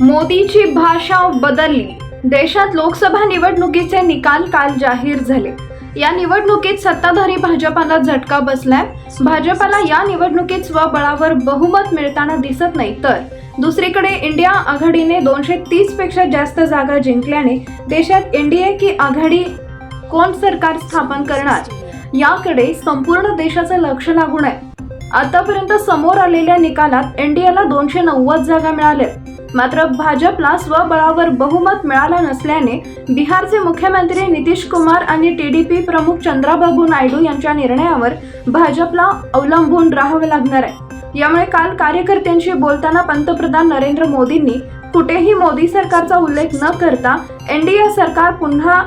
मोदीची भाषा बदलली. देशात लोकसभा निवडणुकीचे निकाल काल जाहीर झाले. या निवडणुकीत सत्ताधारी भाजपाला झटका बसलाय. भाजपाला या निवडणुकीत स्वबळावर बहुमत मिळताना दिसत नाही तर दुसरीकडे इंडिया आघाडीने दोनशे तीसपेक्षा जास्त जागा जिंकल्याने देशात एनडीए की आघाडी कोण सरकार स्थापन करणार? याकडे संपूर्ण देशाचं लक्ष लागून आहे आतापर्यंत समोर आलेल्या निकालात एनडीएला दोनशे नव्वद जागा मिळाल्या. मात्र भाजपला स्वबळावर बहुमत मिळालं नसल्याने बिहारचे मुख्यमंत्री नितीश कुमार आणि पी प्रमुख चंद्राबाबू नायडू यांच्या निर्णयावर भाजपला अवलंबून राहावं लागणार आहे. यामुळे काल कार्यकर्त्यांशी बोलताना पंतप्रधान नरेंद्र मोदींनी कुठेही मोदी सरकारचा उल्लेख न करता एनडीए सरकार पुन्हा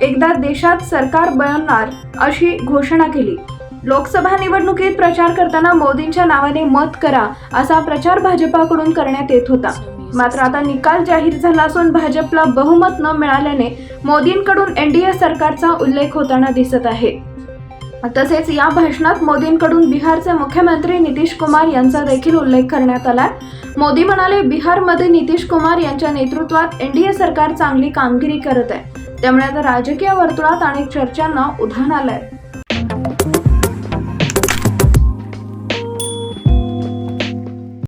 एकदा देशात सरकार बनणार अशी घोषणा केली. लोकसभा निवडणुकीत प्रचार करताना मोदींच्या नावाने मत करा असा प्रचार भाजपाकडून करण्यात येत होता. मात्र आता निकाल जाहीर झाला असून भाजपला बहुमत न मिळाल्याने मोदींकडून एनडीए सरकारचा उल्लेख होताना दिसत आहे. तसेच या भाषणात मोदींकडून बिहारचे मुख्यमंत्री नितीश कुमार यांचा देखील उल्लेख करण्यात आला मोदी म्हणाले बिहारमध्ये नितीश कुमार यांच्या नेतृत्वात एनडीए सरकार चांगली कामगिरी करत आहे. त्यामुळे आता राजकीय वर्तुळात अनेक चर्चांना उधाण आलंय.